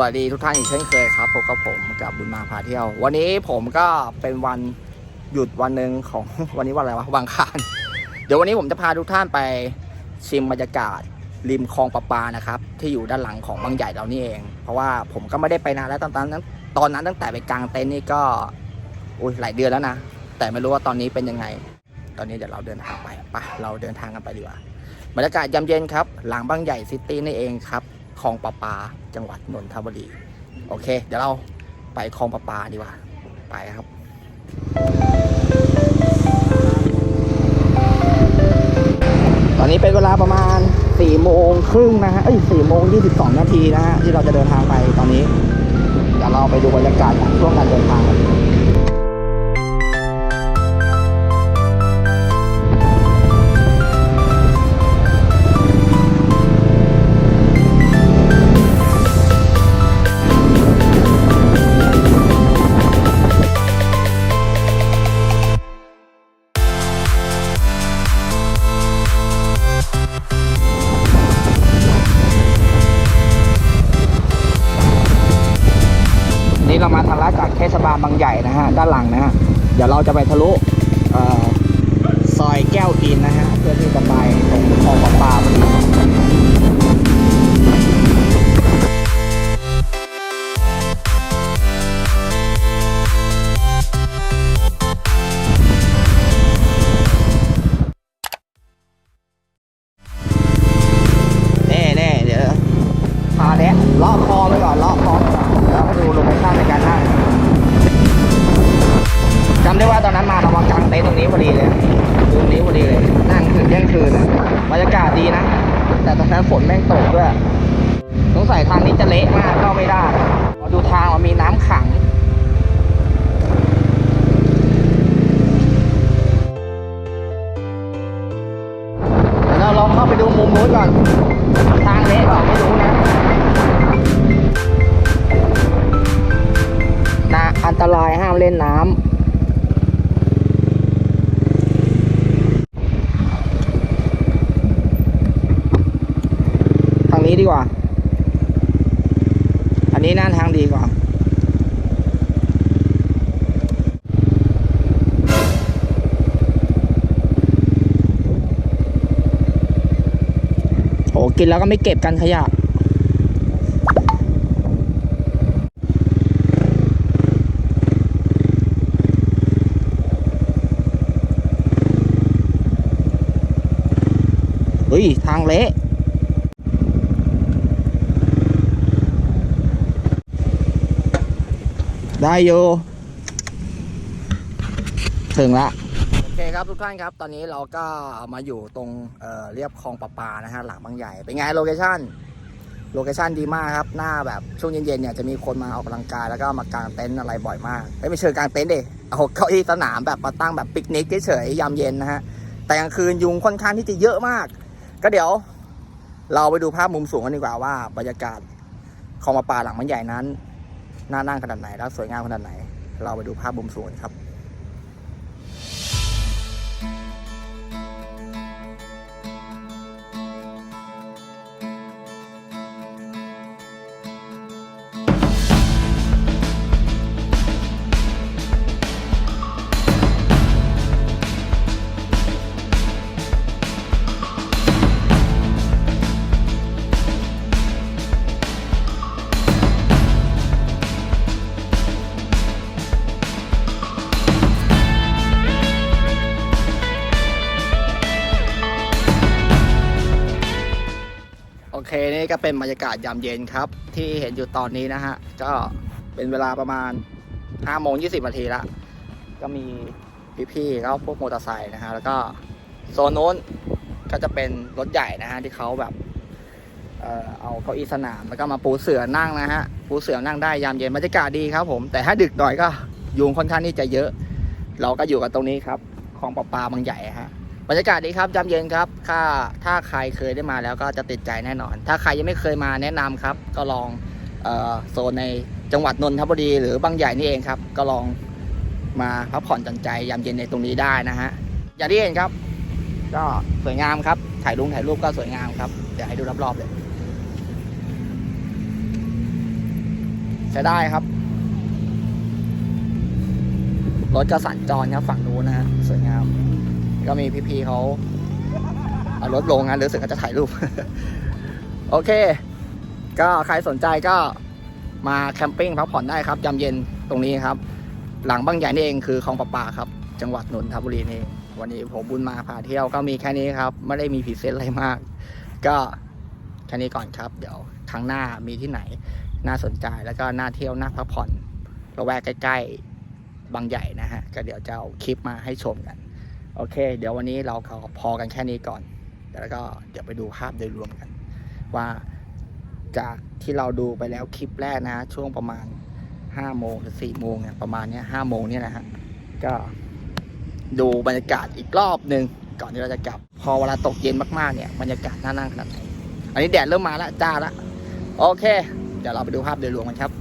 วัสดีทุกท่านอีกเช่นเคยครับพบกับผมกับบุญมาพาเที่ยว วันนี้ผมก็เป็นวันหยุดวันหนึ่งของวันนี้วันอะไรวะวังคารเดี๋ยววันนี้ผมจะพาทุกท่านไปชิมบรรยากาศริมคลองประปานะครับ ที่อยู่ด้านหลังของบางใหญ่เรานี่เอง เพราะว่าผมก็ไม่ได้ไปนานแล้วตอนนั้นตอนนั้นตั้งแต่ไปกลางเต็นท์นี่ก็อุ้ยหลายเดือนแล้วนะแต่ไม่รู้ว่าตอนนี้เป็นยังไง ตอนนี้เดี๋ยวเราเดินทางไปไปเราเดินทางกันไปดีกว่าบรรยากาศยามเย็นครับ หลังบางใหญ่ซิตี้นี่เองครับ คลองประปาจังหวัดนนทบุรี โอเค เดี๋ยวเราไปคลองประปาดีกว่า ไปครับ ตอนนี้เป็นเวลาประมาณ4โมงครึ่งนะฮะเอ้ย4โมง22 นาทีนะฮะที่เราจะเดินทางไปตอนนี้ เดี๋ยวเราไปดูบรรยากาศช่วงการเดินทางกัน เรามาทางลัดจากเทศบาลบางใหญ่นะฮะด้านหลังนะฮะเดี๋ยวเราจะไปทะลุซอยแก้วอินนะฮะเพื่อที่จะไปตรงคลองปลาปา เต็นท์ตรงนี้พอดีเลยตรงนี้พอดีเลย นั่งถึงเที่ยงคืนอะบรรยากาศดีนะ แต่ตอนนั้นฝนแม่งตกด้วยสงสัยทางนี้จะเละมากเข้าไม่ได้ดูทางมันมีน้ำขังเดี๋ยวเราลองเข้าไปดูมุมนู้นก่อน ทางเละก่อนไม่รู้นะนะ อันตรายห้ามเล่นน้ำ ทางนี้ ดีกว่า อันนี้น่าทางดีกว่าโอ้กินแล้วก็ไม่เก็บกันขยะเฮ้ย ทางเละ ได้อยู่ถึงละโอเคครับทุกท่านครับ ตอนนี้เราก็มาอยู่ตรงเเรียบคลองประปานะฮะหลังบางใหญ่ เป็นไงโลเคชั่นโลเคชั่นดีมากครับ หน้าแบบช่วงเย็นๆเนี่ยจะมีคนมาออกกำลังกายแล้วก็มากางเต็นท์อะไรบ่อยมากเอ้ยไม่เชิงกางเต็นท์ดิเอาเก้าอี้สนามแบบมาตั้งแบบปิกนิกเฉยๆยามเย็นนะฮะแต่กลางคืนยุงค่อนข้างที่จะเยอะมาก ก็เดี๋ยว เราไปดูภาพมุมสูงกันดีกว่าว่าบรรยากาศคลองประปาหลังมันใหญ่นั้น น่านั่งขนาดไหน แล้วสวยงามขนาดไหน เราไปดูภาพมุมสูงกันครับ เคนี่ก็เป็นบรรยากาศยามเย็นครับ ที่เห็นอยู่ตอนนี้นะฮะ ก็เป็นเวลาประมาณ5โมง20นาทีละ ก็มีพี่ๆแล้วพวกมอเตอร์ไซค์นะฮะ แล้วก็โซนโน้นก็จะเป็นรถใหญ่นะฮะ ที่เขาแบบเออเอาเก้าอี้สนามแล้วก็มาปูเสือนั่งนะฮะ ปูเสือนั่งได้ยามเย็นบรรยากาศดีครับผม แต่ถ้าดึกหน่อยก็ยุงค่อนข้างที่จะเยอะ เราก็อยู่กันตรงนี้ครับคลองประปาบางใหญ่ฮะ บรรยากาศดีครับยาเย็นครับถ้าถ้าใครเคยได้มาแล้วก็จะติดใจแน่นอน ถ้าใครยังไม่เคยมาแนะนำครับ ก็ลองออโซนในจังหวัดนนทบุรีหรือบางใหญ่นี่เองครับ ก็ลองมาพักผ่อนหย่อนใจยามเย็นในตรงนี้ได้นะฮะอย่างที่เห็นครับ ก็สวยงามครับ ถ่ายรูปถ่ายรูปก็สวยงามครับเดี๋ยวให้ดูรอบๆเลยใช้ได้ครับรถกระสันจรครับฝั่งนู้นนะฮะสวยงาม ก็มีพี่ๆเขาเอารถลงงานรู้สึกว่าจะถ่ายรูป โอเค ก็ใครสนใจก็มาแคมปิ้งพักผ่อนได้ครับยามเย็นตรงนี้ครับ หลังบางใหญ่นี่เองคือคลองประปาครับ จังหวัดนนทบุรีนี่วันนี้ผมบุญมาพาเที่ยวก็มีแค่นี้ครับ ไม่ได้มีพิเศษอะไรมาก ก็แค่นี้ก่อนครับ เดี๋ยวครั้งหน้ามีที่ไหน น่าสนใจแล้วก็น่าเที่ยวน่าพักผ่อนระแวกใกล้ ๆบางใหญ่นะฮะก็เดี๋ยวจะเอาคลิปมาให้ชมกัน โอเค เดี๋ยววันนี้เราพอกันแค่นี้ก่อน แล้วก็เดี๋ยวไปดูภาพโดยรวมกัน ว่าจากที่เราดูไปแล้วคลิปแรกนะ ช่วงประมาณห้าโมงหรือสี่โมงเนี่ยประมาณเนี้ยห้าโมงเนี่ยนะฮะก็ดูบรรยากาศอีกรอบหนึ่งก่อนที่เราจะกลับ พอเวลาตกเย็นมากๆเนี่ยบรรยากาศน่านั่งขนาดไหนอันนี้แดดเริ่มมาแล้วจ้าละโอเค เดี๋ยวเราไปดูภาพโดยรวมกันครับ